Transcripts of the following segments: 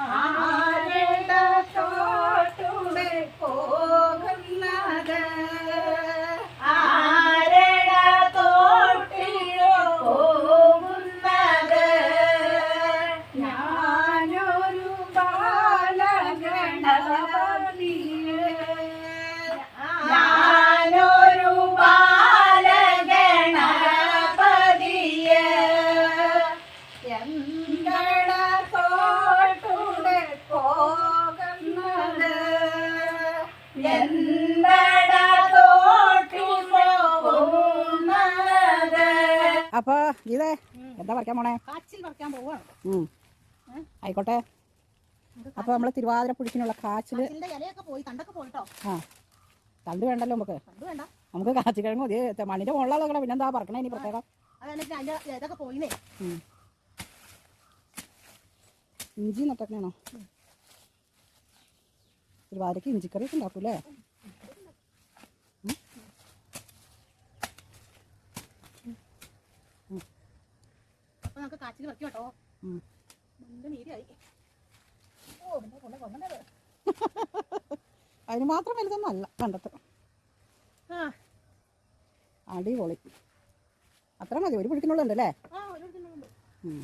हाँ അപ്പൊ ഇതേ എന്താ പറിക്കാൻ പോണേ? ആയിക്കോട്ടെ. അപ്പൊ നമ്മൾ തിരുവാതിര പുഴിക്കിനുള്ള കാച്ചിൽ ആ. തണ്ട് വേണ്ടല്ലോ നമുക്ക്. നമുക്ക് കാച്ചി കിഴങ്ങ് മതി. മണ്ണിന്റെ മുകളിലുള്ള പിന്നെന്താ പറക്കണേ ഇനി പ്രത്യേകം. ഇഞ്ചി നട്ടൊക്കെയാണോ? തിരുവാതിരക്ക് ഇഞ്ചിക്കറി ഒക്കെ ഉണ്ടാക്കൂലേ അപ്പൊ നമുക്ക് കാച്ചിൽ പറിക്കും കേട്ടോ. നീരായി ഓ പിന്നെ കൊണ്ടത് അതിന് മാത്രം വലുതൊന്നും അല്ല കണ്ടത്ത് ആ. അടിപൊളി. അത്ര മതി ഒരു അല്ലേ. ഉം.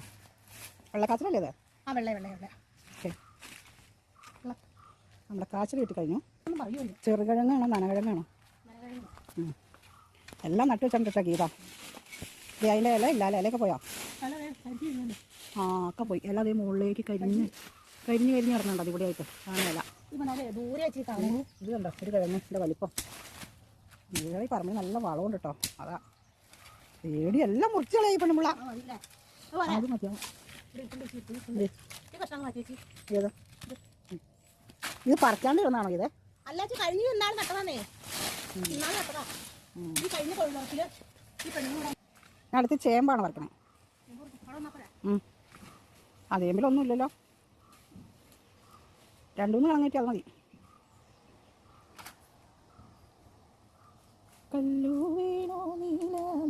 വെള്ളക്കാച്ചിലല്ലേ അത് ആ വെള്ള വെള്ള വെള്ള. ഓക്കെ. നമ്മുടെ കാച്ചിൽ കിട്ടി കഴിഞ്ഞു. ചെറുകിഴങ്ങാണോ നനകിഴങ്ങാണോ. എല്ലാം നട്ടു വെച്ചിട്ടുണ്ട് ഗീത. അതിന്റെ ഇല ഇല്ല അല്ലേ? ഇലയൊക്കെ പോയോ? ആ ഒക്കെ പോയി. ഇല അതേ മുകളിലേക്ക് കരിഞ്ഞ് കരിഞ്ഞ് കരിഞ്ഞ് കിടന്നുണ്ട് അതികൂടെയായിട്ട് ആയിട്ട് ഇല. ഇപ്പൊ നല്ല ദൂരെ വെച്ച് കാണുന്നു ഇത് കണ്ടോ? ഒരു കിഴങ്ങിന്റെ വലിപ്പം. ഈ പറമ്പിൽ നല്ല വളമുണ്ട് കേട്ടോ അതാ. പേടി എല്ലാം മുറിച്ച് കളയായി പെണ്ണുമ്പിള്ള. അത് മതിയാവും ഏത്. ഇത് പറിക്കാണ്ട് ഇരുന്നാണോ ഇത്? കഴിഞ്ഞു കഴിഞ്ഞ ഇന്നാൾ നട്ടതാന്നേ. ഇന്നാൾ നട്ടതാ. ഉം. ഈ കഴിഞ്ഞ കൊള്ളത്തിൽ ഈ പെണ്ണും അടുത്ത് ചേമ്പാണ് വറക്കണേ പോരെ അതേമ്പിലൊന്നും ഇല്ലല്ലോ. രണ്ടു മൂന്ന് കളഞ്ഞിട്ട് അത് മതി. കല്ലു വീണോ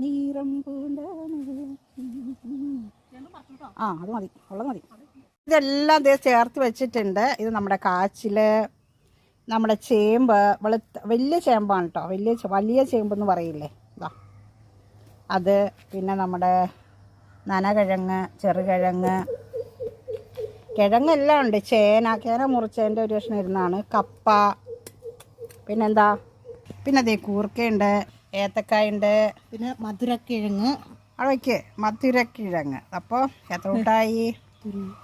നീല പൂണ്ട ആ അത് മതി. ഉള്ളത് മതി. ഇതെല്ലാം ദേ ചേർത്ത് വെച്ചിട്ടുണ്ട്. ഇത് നമ്മുടെ കാച്ചിൽ നമ്മുടെ ചേമ്പ് വെളുത്ത വലിയ ചേമ്പാണ് കേട്ടോ വലിയ വലിയ ചേമ്പെന്ന് പറയില്ലേ? അത് പിന്നെ നമ്മുടെ നനകിഴങ്ങ് ചെറുകിഴങ്ങ് കിഴങ്ങെല്ലാം ഉണ്ട്. ചേന ചേന മുറിച്ചതിന്റെ ഒരു കഷ്ണം ഇരുന്നാണ്. കപ്പ പിന്നെന്താ? പിന്നെ അതേ കൂർക്കയുണ്ട് ഏത്തക്കായുണ്ട് പിന്നെ മധുരക്കിഴങ്ങ്. അവയ്ക്ക് മധുരക്കിഴങ്ങ്. അപ്പോൾ എത്ര കൂട്ടായി?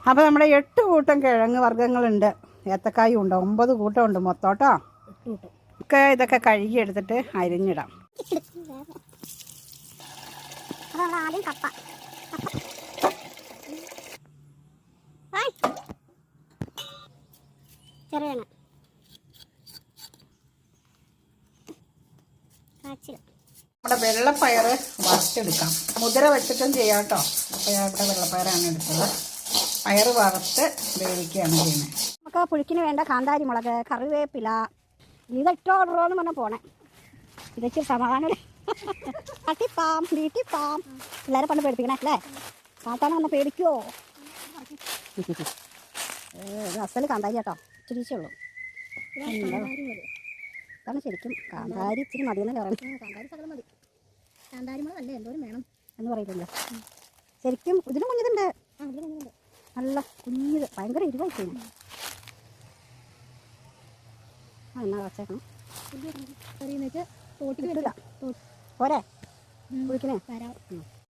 അപ്പോൾ നമ്മുടെ എട്ട് കൂട്ടം കിഴങ്ങ് വർഗങ്ങളുണ്ട്. ഏത്തക്കായും ഉണ്ട്. ഒമ്പത് കൂട്ടം ഉണ്ട് മൊത്തോട്ടോ ഒക്കെ ഇതൊക്കെ കഴുകി എടുത്തിട്ട് അരിഞ്ഞിടാം. അപ്പോൾ നമ്മൾ ആദ്യം കപ്പ. കാച്ചിൽ നമ്മുടെ വെള്ളപ്പയർ വറുത്തെടുക്കാം. മുതിര വെച്ചിട്ടും ചെയ്യാം കേട്ടോ. അപ്പോൾ ഞാൻ ഇവിടെ വെള്ളപ്പയറാണ് എടുത്തത്. പയർ വറുത്ത് വേവിക്കുകയാണ് ചെയ്യുന്നത്. നമുക്ക് പുഴുക്കിന് വേണ്ട കാന്താരി മുളക് കറിവേപ്പില ഇതൊട്ടോ എന്ന് പറഞ്ഞാൽ പോണേ. ഇതൊക്കെ സമാധാനം തട്ടിപ്പാം വീട്ടിപ്പാം പിള്ളേരെ പണ്ട് പേടിപ്പിക്കണേ അല്ലേ? കാട്ടാണ് വന്ന ഇത് അസൽ കാന്താരി കേട്ടോ ഇച്ചിരിച്ചേ ഉള്ളൂ. അതാണ് ശരിക്കും കാന്താരി ഇച്ചിരി മതിയെന്ന് പറയുന്നത്. കാന്താരി സകലം മതി. കാന്താരി മുളക് അല്ലേ എന്തോരം വേണം? എന്ന് പറയുന്നില്ല ശരിക്കും ഇതിന് കുഞ്ഞിതുണ്ട്. നല്ല കുഞ്ഞിത്. ഭയങ്കര ഇരുവായി ചെയ്യുന്നു ആ എന്നാ വച്ചേക്കണം. തോട്ടിൽ പോരെ?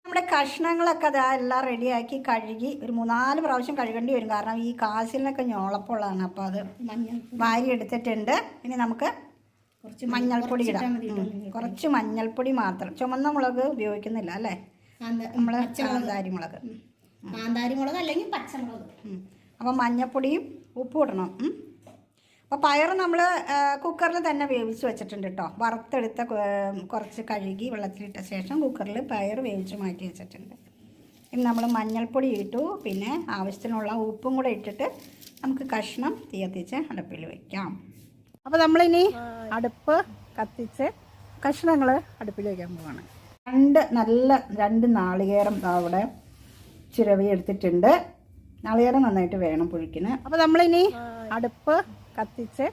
നമ്മുടെ കഷ്ണങ്ങളൊക്കെ അതാ എല്ലാം റെഡിയാക്കി കഴുകി ഒരു മൂന്നാൽ പ്രാവശ്യം കഴുകേണ്ടി വരും. കാരണം ഈ കാശിലിനൊക്കെ ഞോളപ്പുള്ളതാണ്. അപ്പോൾ അത് മഞ്ഞൾ വാരി എടുത്തിട്ടുണ്ട് ഇനി നമുക്ക് കുറച്ച് മഞ്ഞൾപ്പൊടി ഇടാം. കുറച്ച് മഞ്ഞൾപ്പൊടി മാത്രം. ചുമന്ന മുളക് ഉപയോഗിക്കുന്നില്ല അല്ലേ? നമ്മൾ നമ്മൾ കാന്താരി മുളക്. കാന്താരി മുളക് അല്ലെങ്കിൽ പച്ചമുളക് അപ്പോൾ മഞ്ഞൾപ്പൊടിയും ഉപ്പ് ഇടണം. അപ്പോൾ പയർ നമ്മൾ കുക്കറിൽ തന്നെ വേവിച്ച് വെച്ചിട്ടുണ്ട് കേട്ടോ വറുത്തെടുത്ത കുറച്ച് കഴുകി വെള്ളത്തിലിട്ട ശേഷം കുക്കറിൽ പയർ വേവിച്ച് മാറ്റി വെച്ചിട്ടുണ്ട്. ഇനി നമ്മൾ മഞ്ഞൾപ്പൊടി ഇട്ടു. പിന്നെ ആവശ്യത്തിനുള്ള ഉപ്പും കൂടെ ഇട്ടിട്ട് നമുക്ക് കഷ്ണം തീ കത്തിച്ച് അടുപ്പിൽ വയ്ക്കാം അപ്പോൾ നമ്മളിനി അടുപ്പ് കത്തിച്ച് കഷ്ണങ്ങൾ അടുപ്പിൽ വയ്ക്കാൻ പോവാണ്. രണ്ട് നല്ല രണ്ട് നാളികേരം അവിടെ ചിരവി എടുത്തിട്ടുണ്ട്. നാളികേരം നന്നായിട്ട് വേണം പുഴുക്കിന്. അപ്പോൾ നമ്മളിനി അടുപ്പ് കത്തിച്ച്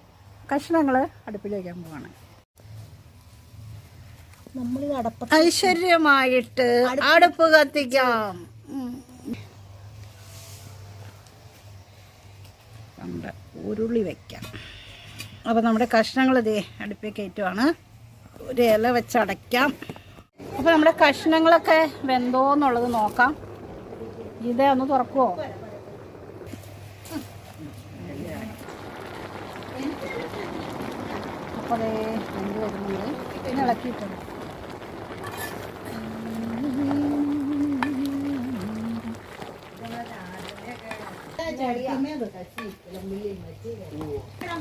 കഷ്ണങ്ങൾ അടുപ്പിലേക്ക് പോവാണ്. ഐശ്വര്യമായിട്ട് അടുപ്പ് കത്തിക്കാം. നമ്മുടെ ഉരുളി വയ്ക്കാം അപ്പോൾ നമ്മുടെ കഷ്ണങ്ങൾ ഇതേ അടുപ്പിൽ കയറ്റുവാണ്. ഒരു ഇല വെച്ച് അടയ്ക്കാം. അപ്പോൾ നമ്മുടെ കഷ്ണങ്ങളൊക്കെ വെന്തോ എന്നുള്ളത് നോക്കാം. ഇതേ ഒന്ന് തുറക്കുമോ അപ്പോൾ അതേ വെന്ത് വരുന്നുണ്ട്. പിന്നെ ഇളക്കിയിട്ടുണ്ട്.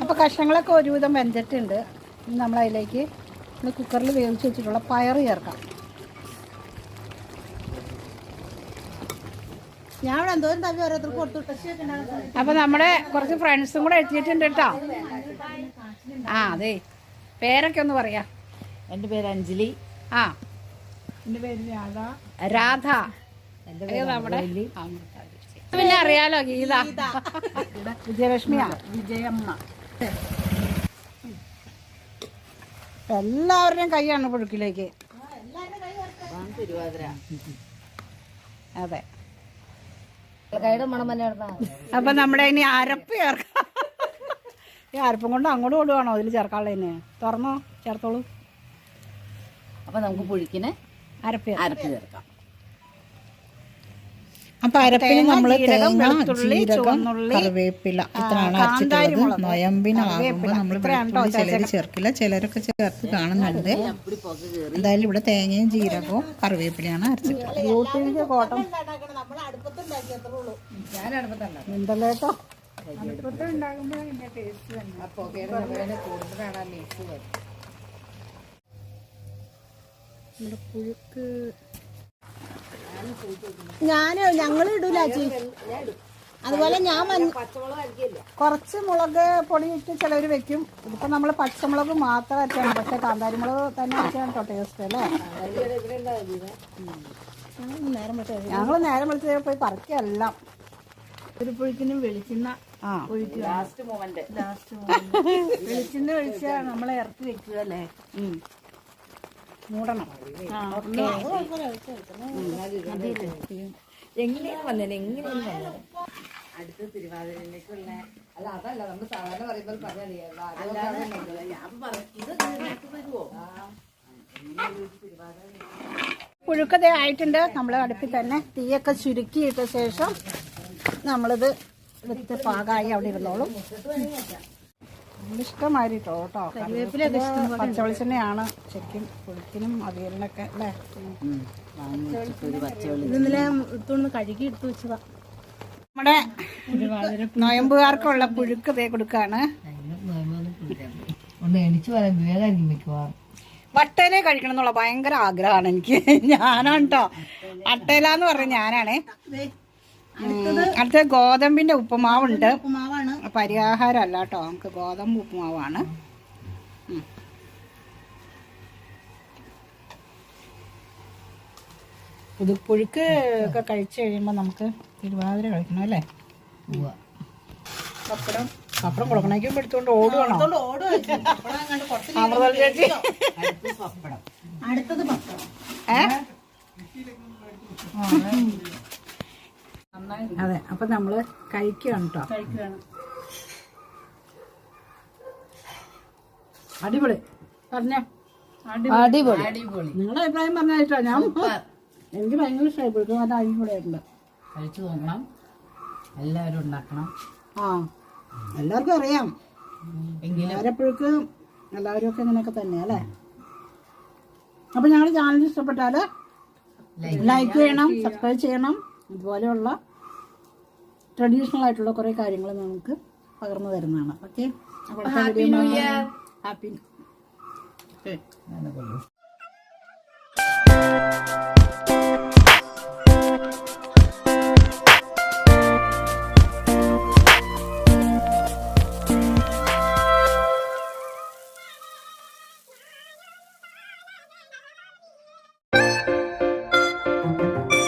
അപ്പൊ കഷ്ണങ്ങളൊക്കെ ഒരുവിധം വെന്തിട്ടുണ്ട്. നമ്മൾ അതിലേക്ക് ഇന്ന് കുക്കറിൽ വേവിച്ച് വെച്ചിട്ടുള്ള പയർ ചേർക്കാം. ഞാൻ ഇവിടെ എന്തോരം തവി ഓരോരുത്തർക്ക് കൊടുത്തു. അപ്പൊ നമ്മുടെ കുറച്ച് ഫ്രണ്ട്സും കൂടെ എത്തിയിട്ടുണ്ട് കേട്ടോ. ആ അതെ. പേരൊക്കെ ഒന്ന് പറയാ. എന്റെ പേര് അഞ്ജലി. ആ. എന്റെ പേര് രാധ. രാധ. നമ്മുടെ പിന്നെ അറിയാലോ ഗീത. വിജയലക്ഷ്മിയാ? വിജയമ്മ. എല്ലാവരുടെയും കൈയാണ് പുഴുക്കിലേക്ക്. അതെ. കൈയുടെ മണം തന്നെ നടന്നാ അപ്പൊ നമ്മുടെ ഇനി അരപ്പ് ചേർക്കാം. ഈ അരപ്പം കൊണ്ട് അങ്ങോട്ട് ഓടുവാണോ അതിൽ ചേർക്കാനുള്ളതിന് തുറന്നോ? ചേർത്തോളൂ. അപ്പം നമുക്ക് പുഴുക്കിന് അരപ്പ്. അരപ്പ് ചേർക്കാം. അപ്പൊ അരപ്പിന് നമ്മൾ തേങ്ങ ജീരകം കറിവേപ്പില ഇത്രയാണ് അരച്ചിട്ടുള്ളത്. നൊയമ്പിനാകുമ്പോൾ നമ്മൾ വെളുത്തുള്ളി ചിലർ ചേർക്കില്ല. ചിലരൊക്കെ ചേർത്ത് കാണുന്നുണ്ട്. എന്തായാലും ഇവിടെ തേങ്ങയും ജീരകവും കറിവേപ്പിലയാണ് അരച്ചിട്ടുള്ളത്. കേട്ടോ ഞാൻ ഞങ്ങൾ ഇടൂല അതുപോലെ ഞാൻ കൊറച്ച് കുറച്ച് മുളക് പൊടി ഇട്ട് ചിലർ വെക്കും. ഇപ്പൊ നമ്മൾ പച്ചമുളക് മാത്രം അരച്ചാണ്. പക്ഷെ കാന്താരി മുളക് തന്നെ അരച്ചാണ് കേട്ടോ ടേസ്റ്റ് അല്ലേ? ഞങ്ങൾ നേരം വിളിച്ചത് പോയി പറിക്കെല്ലാം ഒരു പുഴുക്കിനും വെളിച്ചെണ്ണ ലാസ്റ്റ് മൊമെന്റ് ലാസ്റ്റ് വെളിച്ചെണ്ണ ഒഴിച്ചാ നമ്മളെ ഇറക്കി വെക്കുക അല്ലേ? ഉം. മൂടണം. എങ്ങനെയാണ് എങ്ങനെയാണ് അടുത്ത തിരുവാതിരയിലേക്കുള്ള അല്ല അതല്ല നമ്മൾ സാധാരണ പറയുമ്പോൾ പറഞ്ഞാൽ പുഴുക്കതേ ആയിട്ടുണ്ട്. നമ്മൾ അടുപ്പിൽ തന്നെ തീയൊക്കെ ചുരുക്കിയിട്ട ശേഷം നമ്മളിത് വിത്ത് പാകമായി അവിടെ ഇരുന്നോളും. ഇഷ്ടമായിരിട്ടോ കേട്ടോ? പച്ചവെളിച്ചെണ്ണയാണ്. ശരിക്കും പുഴുക്കിനും അവിയലിനൊക്കെ അല്ലേ? ഇന്നലെ എടുത്തോണ്ട് കഴുകി എടുത്തു വെച്ചതാ. നമ്മുടെ നോയമ്പുകാർക്കുള്ള പുഴുക്ക് തേ കൊടുക്കാണ്. ഒന്ന് എണിച്ചു പറയാൻ വിവേകായിരിക്കും മിക്കവാറും. വട്ടയിലെ കഴിക്കണം എന്നുള്ള ഭയങ്കര ആഗ്രഹമാണ് എനിക്ക്. ഞാനാണ് കേട്ടോ അട്ടയില എന്ന് പറഞ്ഞ ഞാനാണേ. അടുത്ത ഗോതമ്പിന്റെ ഉപ്പുമാവുണ്ട്. ഉപ്പുമാവാണ്. പരിഹാരമല്ല കേട്ടോ നമുക്ക് ഗോതമ്പ് ഉപ്പുമാവാണ്. പുതുപ്പുഴുക്ക് ഒക്കെ കഴിച്ചു കഴിയുമ്പോൾ നമുക്ക് തിരുവാതിര കഴിക്കണം അല്ലേ? പപ്പടം പപ്പടം കൊടുക്കണേക്കും എടുത്തോണ്ട് ഓടുകയാണോ അമൃതം ചേച്ചി. അടുത്തത് പപ്പടം. ഏ? അതെ അപ്പൊ നമ്മൾ കഴിക്കുകയാണ് കേട്ടോ അടിപൊളി. പറഞ്ഞോ? അടിപൊളി. അടിപൊളി. നിങ്ങളുടെ അഭിപ്രായം പറഞ്ഞോ ഞാൻ എനിക്ക് ഭയങ്കര ഇഷ്ടമായി അത് അടിപൊളിയായിട്ടുണ്ട്. കഴിച്ചു നോക്കണം. എല്ലാവരും ഉണ്ടാക്കണം. ആ എല്ലാവർക്കും അറിയാം. എല്ലാവരെപ്പോഴേക്ക് എല്ലാവരും ഒക്കെ ഇങ്ങനെയൊക്കെ തന്നെ അല്ലേ? അപ്പൊ ഞങ്ങളുടെ ചാനൽ ഇഷ്ടപ്പെട്ടാൽ ലൈക്ക് ചെയ്യണം സബ്സ്ക്രൈബ് ചെയ്യണം. ഇതുപോലെയുള്ള ട്രഡീഷണൽ ആയിട്ടുള്ള കുറെ കാര്യങ്ങൾ നമുക്ക് പകർന്നു തരുന്നതാണ്. Okay year happy